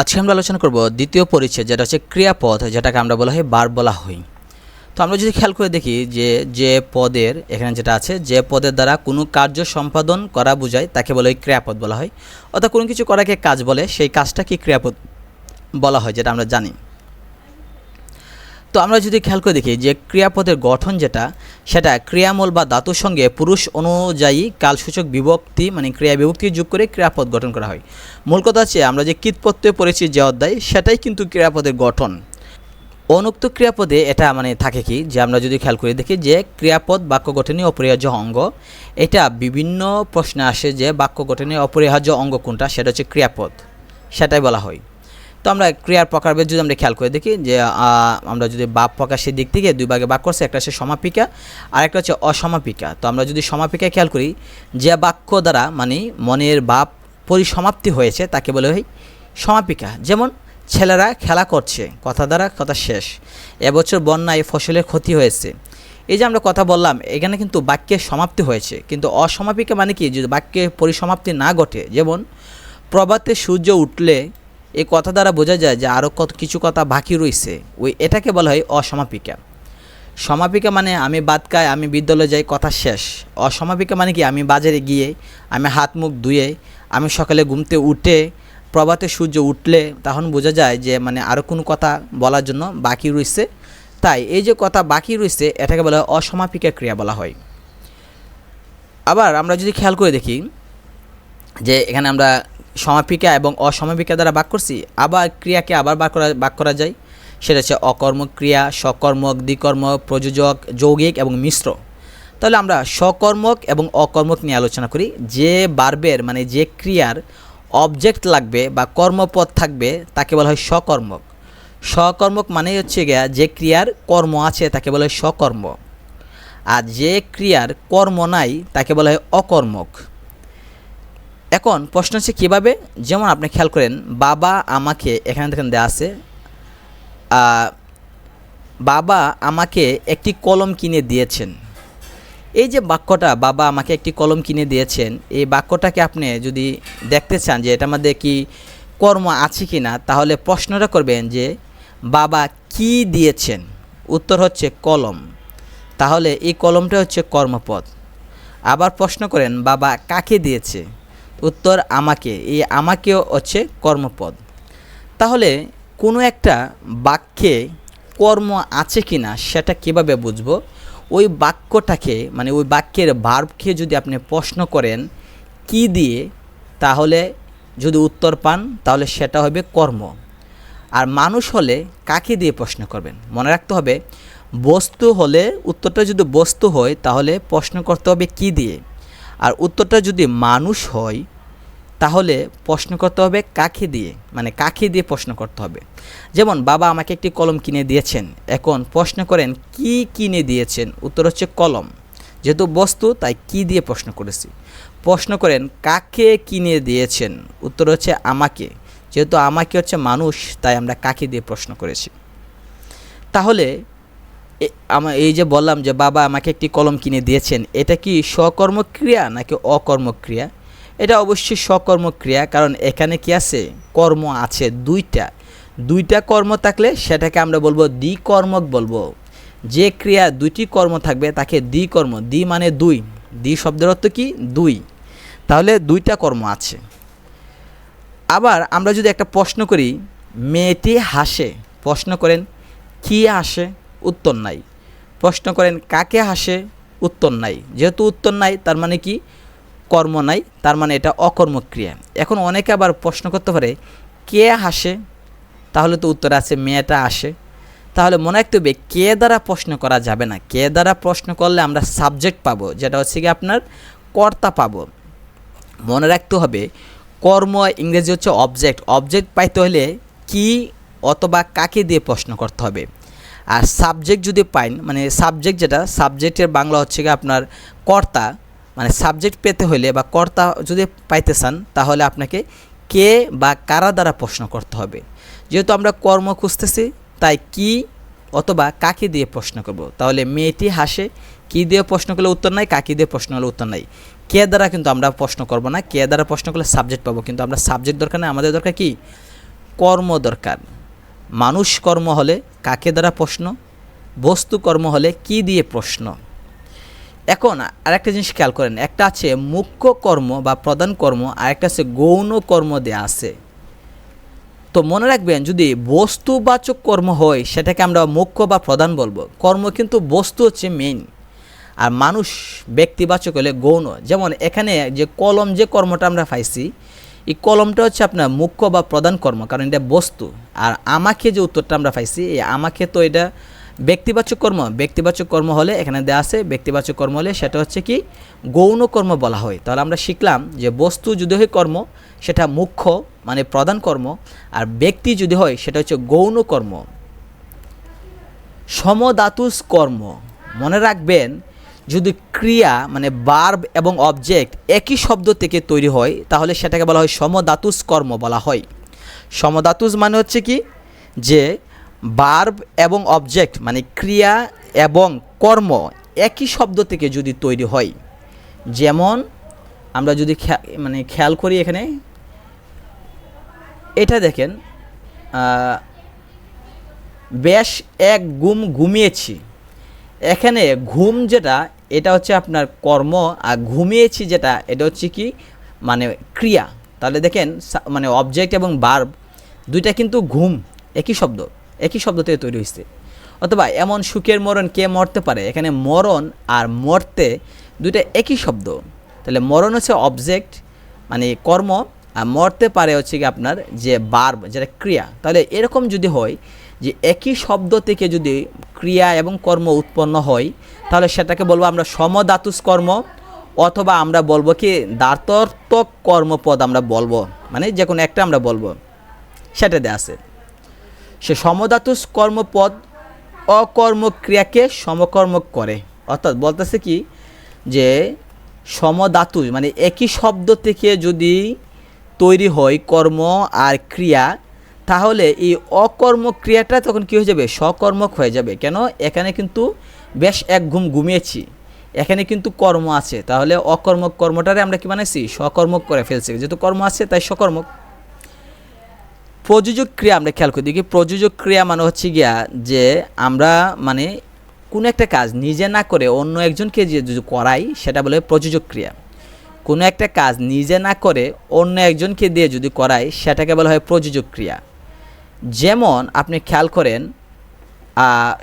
আজকে আমরা আলোচনা করব দ্বিতীয় পরিচ্ছেদ, যেটা হচ্ছে ক্রিয়াপদ, যেটাকে আমরা বলা হয় বার বলা হই তো আমরা যদি খেয়াল করে দেখি যে যে পদের, এখানে যেটা আছে, যে পদের দ্বারা কোনো কার্য সম্পাদন করা বোঝায়, তাকে বলা হয় ক্রিয়াপদ বলা হয়। অর্থাৎ কোনো কিছু করাকে কাজ বলে, সেই কাজটা কি ক্রিয়াপদ বলা হয়, যেটা আমরা জানি। তো আমরা যদি খেয়াল করে দেখি যে ক্রিয়াপদের গঠন যেটা, সেটা ক্রিয়ামূল বা ধাতুর সঙ্গে পুরুষ অনুযায়ী কালসূচক বিভক্তি মানে ক্রিয়া বিভক্তি যোগ করে ক্রিয়াপদ গঠন করা হয়। মূল কথা হচ্ছে আমরা যে কীটপত্রে পড়েছি যে অধ্যায়, সেটাই কিন্তু ক্রিয়াপদের গঠন। অনুক্ত ক্রিয়াপদে এটা মানে থাকে কি, যে আমরা যদি খেয়াল করে দেখি যে ক্রিয়াপদ বাক্য গঠনে অপরিহার্য অঙ্গ, এটা বিভিন্ন প্রশ্নে আসে যে বাক্য গঠনে অপরিহার্য অঙ্গ কোনটা, সেটা হচ্ছে ক্রিয়াপদ। সেটাই বলা হয়। তো আমরা ক্রিয়ার প্রকারভেদ যদি আমরা খেয়াল করে দেখি যে আমরা যদি বাপ প্রকাশের দিক থেকে দুই ভাগে বাক করছে, একটা হচ্ছে সমাপিকা আর একটা হচ্ছে অসমাপিকা। তো আমরা যদি সমাপিকা খেয়াল করি, যে বাক্য দ্বারা মানে মনের বাপ পরিসমাপ্তি হয়েছে তাকে বলে হয় সমাপিকা। যেমন, ছেলেরা খেলা করছে, কথা দ্বারা কথা শেষ, এবছর বন্যায় ফসলের ক্ষতি হয়েছে। এই যে আমরা কথা বললাম, এখানে কিন্তু বাক্যের সমাপ্তি হয়েছে। কিন্তু অসমাপিকা মানে কি? যদি বাক্যের পরিসমাপ্তি না ঘটে, যেমন, প্রভাতে সূর্য উঠলে এই কথা দ্বারা বোঝা যায় যে আরও কত কিছু কথা বাকি রয়েছে ওই এটাকে বলা হয় অসমাপিকা। সমাপিকা মানে আমি বাদ খাই, আমি বিদ্যালয়ে যাই, কথা শেষ। অসমাপিকা মানে কি? আমি বাজারে গিয়ে, আমি হাত মুখ ধুয়ে, আমি সকালে ঘুমতে উঠে, প্রভাতে সূর্য উঠলে, তখন বোঝা যায় যে মানে আরও কোনো কথা বলার জন্য বাকি রয়েছে তাই এই যে কথা বাকি রয়েছে এটাকে বলা হয় অসমাপিকা ক্রিয়া বলা হয়। আবার আমরা যদি খেয়াল করে দেখি যে এখানে আমরা সমাপিকা এবং অসমাপিকা দ্বারা বাক করছি, আবার ক্রিয়াকে আবার বাক করা বাক করা যায়। সেটা হচ্ছে অকর্মক ক্রিয়া সকর্মক, দ্বিকর্মক, প্রযোজক, যৌগিক এবং মিশ্র। তাহলে আমরা সকর্মক এবং অকর্মক নিয়ে আলোচনা করি। যে বার্বের মানে যে ক্রিয়ার অবজেক্ট লাগবে বা কর্মপদ থাকবে, তাকে বলা হয় সকর্মক। সকর্মক মানে হচ্ছে গিয়া যে ক্রিয়ার কর্ম আছে, তাকে বলা হয় সকর্ম। আর যে ক্রিয়ার কর্ম নাই, তাকে বলা হয় অকর্মক। এখন প্রশ্ন হচ্ছে কীভাবে? যেমন আপনি খেয়াল করেন, বাবা আমাকে এখানে দেখেন দেওয়া আছে বাবা আমাকে একটি কলম কিনে দিয়েছেন। এই যে বাক্যটা, বাবা আমাকে একটি কলম কিনে দিয়েছেন, এই বাক্যটাকে আপনি যদি দেখতে চান যে এটার মধ্যে কি কর্ম আছে কি না তাহলে প্রশ্নটা করবেন যে, বাবা কি দিয়েছেন? উত্তর হচ্ছে কলম। তাহলে এই কলমটা হচ্ছে কর্মপদ আবার প্রশ্ন করেন, বাবা কাকে দিয়েছে? উত্তর আমাকে, এই আমাকেও হচ্ছে কর্মপদ। তাহলে কোনো একটা বাক্যে কর্ম আছে কি না সেটা কীভাবে বুঝব? ওই বাক্যটাকে মানে ওই বাক্যের ভার্বকে যদি আপনি প্রশ্ন করেন, কি দিয়ে? তাহলে যদি উত্তর পান, তাহলে সেটা হবে কর্ম। আর মানুষ হলে কাকে দিয়ে প্রশ্ন করবেন? মনে রাখতে হবে, বস্তু হলে উত্তরটা যদি বস্তু হয়, তাহলে প্রশ্ন করতে হবে কি দিয়ে? আর উত্তরটা যদি মানুষ হয় তাহলে প্রশ্ন করতে হবে কাকে দিয়ে? মানে কাকে দিয়ে প্রশ্ন করতে হবে? যেমন, বাবা আমাকে একটি কলম কিনে দিয়েছেন। এখন প্রশ্ন করেন, কি কিনে দিয়েছেন? উত্তর হচ্ছে কলম। যেহেতু বস্তু, তাই কি দিয়ে প্রশ্ন করেছি। প্রশ্ন করেন, কাকে কিনে দিয়েছেন? উত্তর হচ্ছে, আমাকে। যেহেতু আমাকে হচ্ছে মানুষ, তাই আমরা কাকে দিয়ে প্রশ্ন করেছি। তাহলে, এ- আমা, এই যে বললাম যে বাবা আমাকে একটি কলম কিনে দিয়েছেন, এটা কি স্বকর্মক্রিয়া নাকি অকর্মক্রিয়া? এটা অবশ্যই স্বকর্মক্রিয়া, কারণ এখানে কি আছে? কর্ম আছে দুইটা। দুইটা কর্ম থাকলে সেটাকে আমরা বলব দ্বিকর্মক বলব। যে ক্রিয়া দুইটি কর্ম থাকবে তাকে দ্বিকর্ম, দ্বি মানে দুই। দ্বি শব্দের অর্থ কি? দুই। তাহলে দুইটা কর্ম আছে। আবার আমরা যদি একটা প্রশ্ন করি, মেয়েটি হাসে, প্রশ্ন করেন, কি হাসে? উত্তর নাই। প্রশ্ন করেন, কাকে হাসে? উত্তর নাই। যেহেতু উত্তর নাই, তার মানে কি? কর্ম নাই, তার মানে এটা অকর্মক্রিয়া। এখন অনেকে আবার প্রশ্ন করতে পারে, কে হাসে? তাহলে তো উত্তর আছে, মেয়েটা আসে। তাহলে মনে রাখতে হবে, কে দ্বারা প্রশ্ন করা যাবে না? কে দ্বারা প্রশ্ন করলে আমরা সাবজেক্ট পাবো? যেটা হচ্ছে কি আপনার কর্তা পাবো। মনে রাখতে হবে, কর্ম ইংরেজি হচ্ছে অবজেক্ট অবজেক্ট পাইতে হলে কি অথবা কাকে দিয়ে প্রশ্ন করতে হবে? আর সাবজেক্ট যদি পাইন মানে সাবজেক্ট যেটা সাবজেক্টের বাংলা হচ্ছে কি আপনার কর্তা। মানে সাবজেক্ট পেতে হলে বা কর্তা যদি পাইতে চান, তাহলে আপনাকে কে বা কারা দ্বারা প্রশ্ন করতে হবে। যেহেতু আমরা কর্ম খুঁজতেছি, তাই কি অথবা কাকে দিয়ে প্রশ্ন করব? তাহলে মেয়েটি হাসে, কি দিয়ে প্রশ্ন করলে উত্তর নাই, কাকে দিয়ে প্রশ্ন হলে উত্তর নাই। কে দ্বারা কিন্তু আমরা প্রশ্ন করব না, কে দ্বারা প্রশ্ন করলে সাবজেক্ট পাবো, কিন্তু আমরা সাবজেক্ট দরকার নেই, আমাদের দরকার কি? কর্ম দরকার। মানুষ কর্ম হলে কাকে দ্বারা প্রশ্ন? বস্তু কর্ম হলে কি দিয়ে প্রশ্ন? এখন আরেকটা জিনিস খেয়াল করেন, একটা আছে মুখ্য কর্ম বা প্রধান কর্ম আর একটা আছে গৌণ কর্ম দেয়া আছে। তো মনে রাখবেন, যদি বস্তুবাচক কর্ম হয়, সেটাকে আমরা মুখ্য বা প্রধান বলব। কর্ম কিন্তু বস্তু হচ্ছে মেইন আর মানুষ ব্যক্তিবাচক হলে গৌণ। যেমন এখানে যে কলম, যে কর্মটা আমরা পাইছি, এই কলমটা হচ্ছে আপনার মুখ্য বা প্রধান কর্ম, কারণ এটা বস্তু। আর আমাকে যে উত্তরটা আমরা পাইছি, এই আমাকে তো এটা ব্যক্তিবাচক কর্ম ব্যক্তিবাচক কর্ম হলে এখানে দেওয়া আছে, ব্যক্তিবাচক কর্ম হলে সেটা হচ্ছে কি, গৌণ কর্ম বলা হয়। তাহলে আমরা শিখলাম যে বস্তু যদি হয় কর্ম, সেটা মুখ্য মানে প্রধান কর্ম, আর ব্যক্তি যদি হয়, সেটা হচ্ছে গৌণ কর্ম। সমধাতুস কর্ম, মনে রাখবেন, যদি ক্রিয়া মানে বার্ব এবং অবজেক্ট একই শব্দ থেকে তৈরি হয়, তাহলে সেটাকে বলা হয় সমধাতুস কর্ম বলা হয়। সমধাতুস মানে হচ্ছে কি, যে বার্ব এবং অবজেক্ট মানে ক্রিয়া এবং কর্ম, একই শব্দ থেকে যদি তৈরি হয়। যেমন, আমরা যদি মানে খেয়াল করি এখানে, এটা দেখেন বেশ এক গুম ঘুমিয়েছি। এখানে ঘুম যেটা, এটা হচ্ছে আপনার কর্ম, আর ঘুমিয়েছি যেটা, এটা হচ্ছে কি মানে ক্রিয়া। তাহলে দেখেন মানে অবজেক্ট এবং বার্ব দুইটা কিন্তু ঘুম, একই শব্দ। একই শব্দ থেকে তৈরি হয়েছে। অথবা এমন সুখের মরণ কে মরতে পারে? এখানে মরণ আর মরতে দুইটা একই শব্দ। তাহলে মরণ হচ্ছে অবজেক্ট মানে কর্ম, আর মরতে পারে হচ্ছে কি আপনার যে বার্ব যেটা ক্রিয়া। তাহলে এরকম যদি হয় যে একই শব্দ থেকে যদি ক্রিয়া এবং কর্ম উৎপন্ন হয়, তাহলে সেটাকে বলব আমরা সমধাতুস কর্ম, অথবা আমরা বলব কি দার্থক কর্মপদ আমরা বলব। মানে যে কোনো একটা আমরা বলব। সেটা দেয়া আছে। সে সমধাতুস কর্মপদ অকর্ম ক্রিয়াকে সমকর্মক করে। অর্থাৎ বলতেছে কি যে সমধাতু মানে একই শব্দ থেকে যদি তৈরি হয় কর্ম আর ক্রিয়া, তাহলে এই অকর্ম ক্রিয়াটা তখন কী হয়ে যাবে? সকর্মক হয়ে যাবে। কেন? এখানে কিন্তু বেশ এক ঘুম ঘুমিয়েছি। এখানে কিন্তু কর্ম আছে। তাহলে অকর্মক কর্মটারে আমরা কি বানাইছি? সকর্মক করে ফেলছি। যেহেতু কর্ম আছে, তাই সকর্মক প্রযোজক ক্রিয়া আমরা খেয়াল করি। দেখি, প্রযোজক ক্রিয়া মানে হচ্ছে গিয়া যে আমরা মানে কোনো একটা কাজ নিজে না করে অন্য একজনকে যে করাই, সেটা বলে প্রযোজক ক্রিয়া। কোনো একটা কাজ নিজে না করে অন্য একজনকে দিয়ে যদি করাই, সেটাকে বলা হয় প্রযোজক ক্রিয়া। যেমন আপনি খেয়াল করেন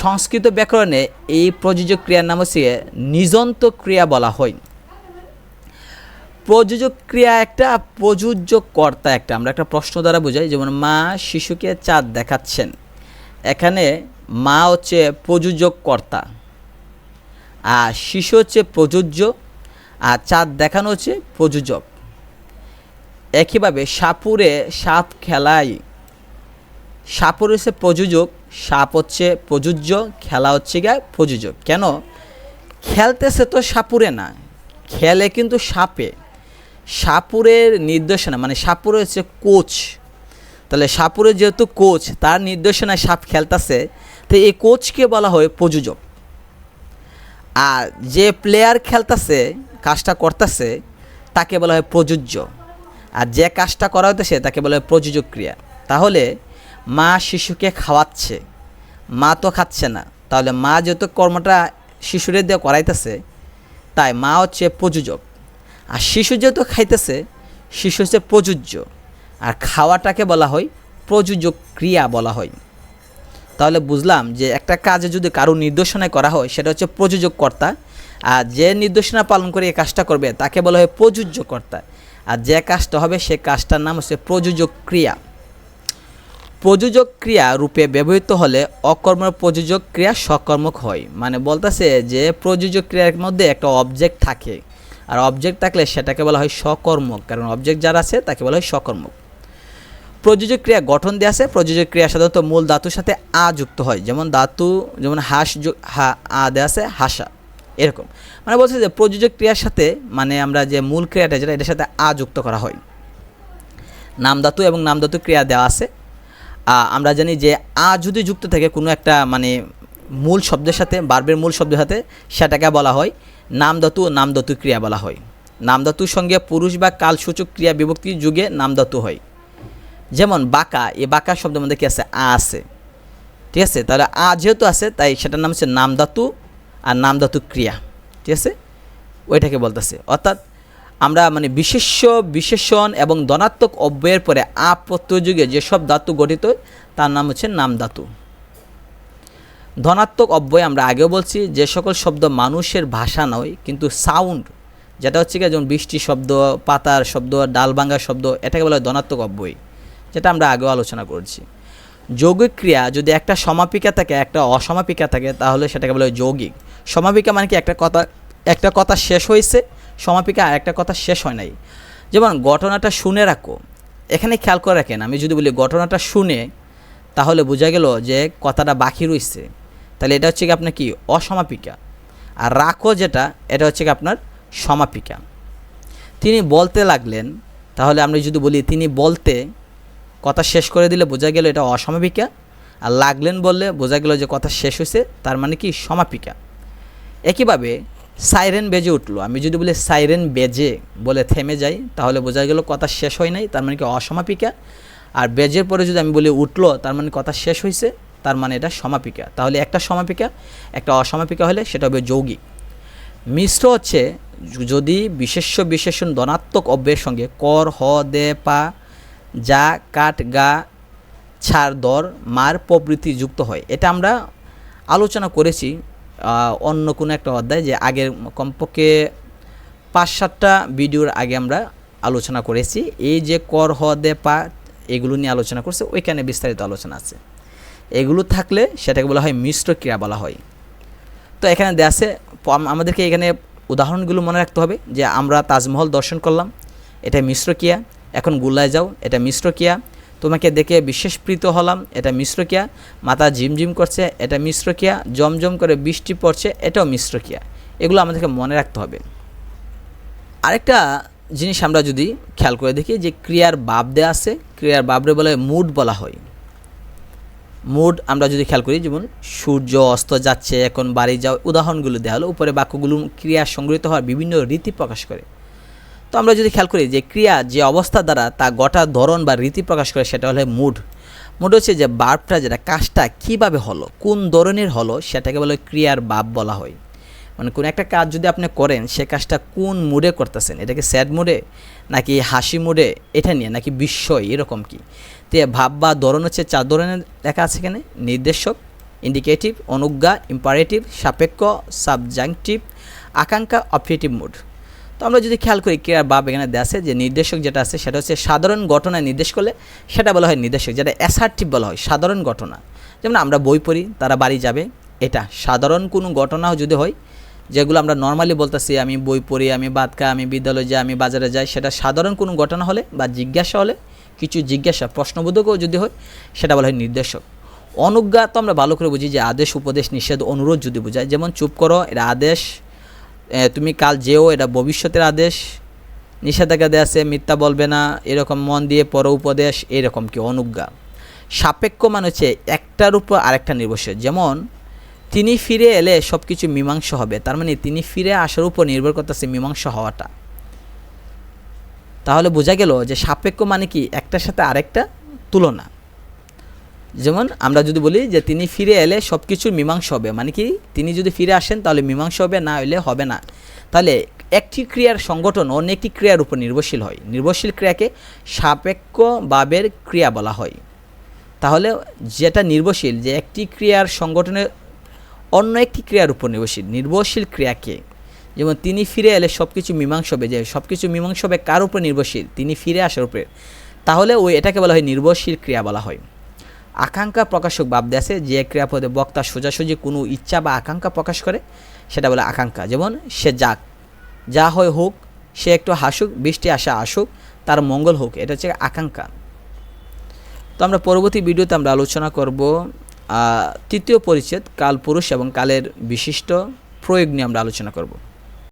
সংস্কৃত ব্যাকরণে এই প্রযোজক ক্রিয়ার নাম হচ্ছে নিজন্ত ক্রিয়া বলা হয়। প্রযোজক ক্রিয়া একটা প্রযোজ্য কর্তা একটা। আমরা একটা প্রশ্ন দ্বারা বোঝাই, যেমন মা শিশুকে চাঁদ দেখাচ্ছেন। এখানে মা হচ্ছে প্রযোজক কর্তা আর শিশু হচ্ছে প্রযোজ্য, আর চাঁদ দেখানো হচ্ছে প্রযোজক। একইভাবে সাপুরে সাপ খেলায় সাপুর হচ্ছে প্রযোজক, সাপ হচ্ছে প্রযোজ্য, খেলা হচ্ছে গিয়ে প্রযোজক। কেন? খেলতেছে তো সাপুরে না, খেলে কিন্তু সাপে। সাপুরের নির্দেশনা মানে সাপুর হচ্ছে কোচ। তাহলে সাপুরের যেহেতু কোচ, তার নির্দেশনায় সাপ খেলতেছে, তো এই কোচকে বলা হয় প্রযোজক। আর যে প্লেয়ার খেলতেছে, কাজটা করতেছে, তাকে বলা হয় প্রযোজ্য। আর যে কাজটা করা হইতেছে, তাকে বলা হয় প্রযোজক ক্রিয়া। তাহলে মা শিশুকে খাওয়াচ্ছে, মা তো খাচ্ছে না। তাহলে মা যেহেতু কর্মটা শিশুরে দিয়ে করাইতেছে, তাই মা হচ্ছে প্রযোজক। আর শিশু যেহেতু খাইতেছে, শিশু হচ্ছে প্রযোজ্য। আর খাওয়াটাকে বলা হয় প্রযোজ্য ক্রিয়া বলা হয়। তাহলে বুঝলাম যে একটা কাজে যদি কারও নির্দেশনায় করা হয়, সেটা হচ্ছে প্রযোজক কর্তা। আর যে নির্দেশনা পালন করে এই কাজটা করবে, তাকে বলা হয় প্রযোজ্য কর্তা। আর যে কাজটা হবে, সে কাজটার নাম হচ্ছে প্রযোজক ক্রিয়া। প্রযোজক ক্রিয়া রূপে ব্যবহৃত হলে অকর্ম প্রযোজক ক্রিয়া সকর্মক হয়। মানে বলতেছে যে প্রযোজক ক্রিয়ার মধ্যে একটা অবজেক্ট থাকে। আর অবজেক্ট থাকলে সেটাকে বলা হয় সকর্মক, কারণ অবজেক্ট যারা আছে তাকে বলা হয় সকর্মক। প্রযোজক ক্রিয়া গঠন দেওয়া আছে প্রযোজক ক্রিয়া সাধারণত মূল ধাতুর সাথে আ যুক্ত হয়, যেমন ধাতু, যেমন হাস হা, আ দেওয়া আছে, হাসা, এরকম। মানে বলছে যে প্রযোজক ক্রিয়ার সাথে মানে আমরা যে মূল ক্রিয়াটা যেটা, এটার সাথে আ যুক্ত করা হয়। নাম ধাতু এবং নাম ধাতু ক্রিয়া দেওয়া আছে। আমরা জানি যে আ যদি যুক্ত থাকে কোনো একটা মানে মূল শব্দের সাথে বার্বের মূল শব্দের সাথে, সেটাকে বলা হয় নাম ধাতু ও নাম ক্রিয়া বলা হয়। নাম ধাতুর সঙ্গে পুরুষ বা কালসূচক ক্রিয়া বিভক্তি যুগে নাম ধাতু হয়। যেমন বাঁকা, এ বাঁকা শব্দের মধ্যে কি আছে? আ আছে। ঠিক আছে? তাহলে আ যেহেতু আছে, তাই সেটার নাম হচ্ছে নামধাতু আর নামধাতু ক্রিয়া। ঠিক আছে? ওইটাকে বলতেছে। অর্থাৎ আমরা মানে বিশেষ্য, বিশেষণ এবং ধনাত্মক অব্যয়ের পরে আ প্রত্যযুগে যেসব ধাতু গঠিত, তার নাম হচ্ছে নাম ধাতু ধনাত্মক অব্যয় আমরা আগেও বলছি, যে সকল শব্দ মানুষের ভাষা নয়, কিন্তু সাউন্ড যেটা হচ্ছে কি যেমন বৃষ্টি শব্দ, পাতার শব্দ, ডাল ভাঙার শব্দ, এটাকে বলা হয় ধনাত্মক অব্যয়, যেটা আমরা আগেও আলোচনা করছি। যৌগিক ক্রিয়া যদি একটা সমাপিকা থাকে, একটা অসমাপিকা থাকে, তাহলে সেটাকে বলা হয় যৌগিক। সমাপিকা মানে কি? একটা কথা একটা কথা শেষ হয়েছে, সমাপিকা আর একটা কথা শেষ হয় নাই। যেমন ঘটনাটা শুনে রাখো, এখানে খেয়াল করে রাখেন, আমি যদি বলি ঘটনাটা শুনে, তাহলে বোঝা গেল যে কথাটা বাকি রয়েছে। তাহলে এটা হচ্ছে কি আপনার কি? অসমাপিকা। আর রাখো যেটা, এটা হচ্ছে কি আপনার সমাপিকা। তিনি বলতে লাগলেন, তাহলে আমরা যদি বলি তিনি বলতে, কথা শেষ করে দিলে বোঝা গেল এটা অসমাপিকা। আর লাগলেন বললে বোঝা গেল যে কথা শেষ হয়েছে তার মানে কি সমাপিকা। একইভাবে সাইরেন বেজে উঠল। আমি যদি বলি সাইরেন বেজে বলে থেমে যাই, তাহলে বোঝা গেল কথা শেষ হয় নাই, তার মানে কি অসমাপিকা। আর বেজের পরে যদি আমি বলি উঠল, তার মানে কথা শেষ হয়েছে তার মানে এটা সমাপিকা। তাহলে একটা সমাপিকা, একটা অসমাপিকা হলে সেটা হবে যৌগিক। মিশ্র হচ্ছে যদি বিশেষ্য বিশেষণ ধনাত্মক অব্যয়ের সঙ্গে কর, হ, দে, পা, যা, কাট, গা, ছাড়, দর, মার প্রবৃত্তি যুক্ত হয়। এটা আমরা আলোচনা করেছি অন্য কোনো একটা অধ্যায় যে আগের কমপক্ষে পাঁচ সাতটা ভিডিওর আগে আমরা আলোচনা করেছি। এই যে কর, হ, দে, পা, এগুলো নিয়ে আলোচনা করছে, ওইখানে বিস্তারিত আলোচনা আছে। এগুলো থাকলে সেটাকে বলা হয় মিশ্র ক্রিয়া বলা হয়। তো এখানে আছে আমাদেরকে এখানে উদাহরণগুলো মনে রাখতে হবে যে আমরা তাজমহল দর্শন করলাম, এটা মিশ্র ক্রিয়া, এখন গুল্লায় যাও, এটা মিশ্র ক্রিয়া, তোমাকে দেখে বিশেষ প্রীত হলাম, এটা মিশ্র ক্রিয়া, মাথা ঝিমঝিম করছে, এটা মিশ্র ক্রিয়া, জমজম করে বৃষ্টি পড়ছে, এটাও মিশ্র ক্রিয়া, এগুলো আমাদেরকে মনে রাখতে হবে। আরেকটা জিনিস আমরা যদি খেয়াল করে দেখি যে ক্রিয়ার বাপ দেয়া আছে, ক্রিয়ার বাবরে বলে মুড বলা হয়। মুড আমরা যদি খেয়াল করি, যেমন সূর্য অস্ত যাচ্ছে, এখন বাড়ি যাও উদাহরণগুলো দেওয়া হলো, উপরে বাক্যগুলো ক্রিয়া সংগৃহীত হওয়ার বিভিন্ন রীতি প্রকাশ করে। তো আমরা যদি খেয়াল করি যে ক্রিয়া যে অবস্থা দ্বারা তা গোটা ধরন বা রীতি প্রকাশ করে, সেটা হলো মুড। মুড হচ্ছে যে বার্বটা যেটা কাজটা কীভাবে হলো, কোন ধরনের হলো, সেটাকে বলে ক্রিয়ার বাপ বলা হয়। মানে কোন একটা কাজ যদি আপনি করেন, সে কাজটা কোন মুডে করতেছেন? এটাকে স্যাড মুডে নাকি হাসি মুডে এটা নিয়ে নাকি বিস্ময়? এরকম কি? তো ভাব বা ধরন হচ্ছে চার ধরনের লেখা আছে এখানে। নির্দেশক ইন্ডিকেটিভ অনুজ্ঞা ইম্পারেটিভ সাপেক্ষ সাবজাংটিভ আকাঙ্ক্ষা অপারেটিভ মুড তো আমরা যদি খেয়াল করি ক্রিয়ার বাপ এখানে আছে? যে নির্দেশক যেটা আছে, সেটা হচ্ছে সাধারণ ঘটনায় নির্দেশ করলে সেটা বলা হয় নির্দেশক, যেটা অ্যাসার্টিভ বলা হয়, সাধারণ ঘটনা। যেমন আমরা বই পড়ি, তারা বাড়ি যাবে, এটা সাধারণ কোনো ঘটনাও যদি হয় যেগুলো আমরা নর্মালি বলতেছি, আমি বই পড়ি, আমি ভাত খাই, আমি বিদ্যালয়ে যাই, আমি বাজারে যাই, সেটা সাধারণ কোনো ঘটনা হলে বা জিজ্ঞাসা হলে, কিছু জিজ্ঞাসা, প্রশ্নবোধকও যদি হয়, সেটা বলা হয় নির্দেশক। অনুজ্ঞা তো আমরা ভালো করে বুঝি যে আদেশ, উপদেশ, নিষেধ, অনুরোধ যদি বোঝায়, যেমন চুপ করো, এটা আদেশ তুমি কাল যেও, এটা ভবিষ্যতের আদেশ, নিষেধাজ্ঞা দেওয়া আছে, মিথ্যা বলবে না, এরকম মন দিয়ে পর উপদেশ, এরকম কি অনুজ্ঞা। সাপেক্ষ মানে হচ্ছে একটার উপর আরেকটা নির্ভরশীল। যেমন তিনি ফিরে এলে সব কিছু মীমাংস হবে। তার মানে তিনি ফিরে আসার উপর নির্ভর করতেছে মীমাংস হওয়াটা। তাহলে বোঝা গেল যে সাপেক্ষ মানে কি? একটার সাথে আরেকটা তুলনা। যেমন আমরা যদি বলি যে তিনি ফিরে এলে সব কিছুর মীমাংস হবে মানে কি? তিনি যদি ফিরে আসেন তাহলে মীমাংস হবে, না হলে হবে না। তাহলে একটি ক্রিয়ার সংগঠন অন্য একটি ক্রিয়ার উপর নির্ভরশীল হয়। নির্ভরশীল ক্রিয়াকে সাপেক্ষ ভাবের ক্রিয়া বলা হয়। তাহলে যেটা নির্ভরশীল যে একটি ক্রিয়ার সংগঠনের অন্য একটি ক্রিয়ার উপর নির্ভরশীল। নির্ভরশীল ক্রিয়াকে যেমন তিনি ফিরে এলে সব কিছু মীমাংস হবে যে সব কিছু মীমাংস হবে কার উপর নির্ভরশীল? তিনি ফিরে আসার উপরে। তাহলে ওই এটাকে বলা হয় নির্ভরশীল ক্রিয়া বলা হয়। আকাঙ্ক্ষা প্রকাশক ভাব আছে যে ক্রিয়াপদে বক্তা সোজাসুজি কোনো ইচ্ছা বা আকাঙ্ক্ষা প্রকাশ করে, সেটা বলে আকাঙ্ক্ষা। যেমন সে যাক, যা হয় হোক, সে একটু হাসুক, বৃষ্টি আসা আসুক, তার মঙ্গল হোক, এটা হচ্ছে আকাঙ্ক্ষা। তো আমরা পরবর্তী ভিডিওতে আমরা আলোচনা করব তৃতীয় পরিচ্ছেদ কাল পুরুষ এবং কালের বিশিষ্ট প্রয়োগ নিয়ে আমরা আলোচনা করব।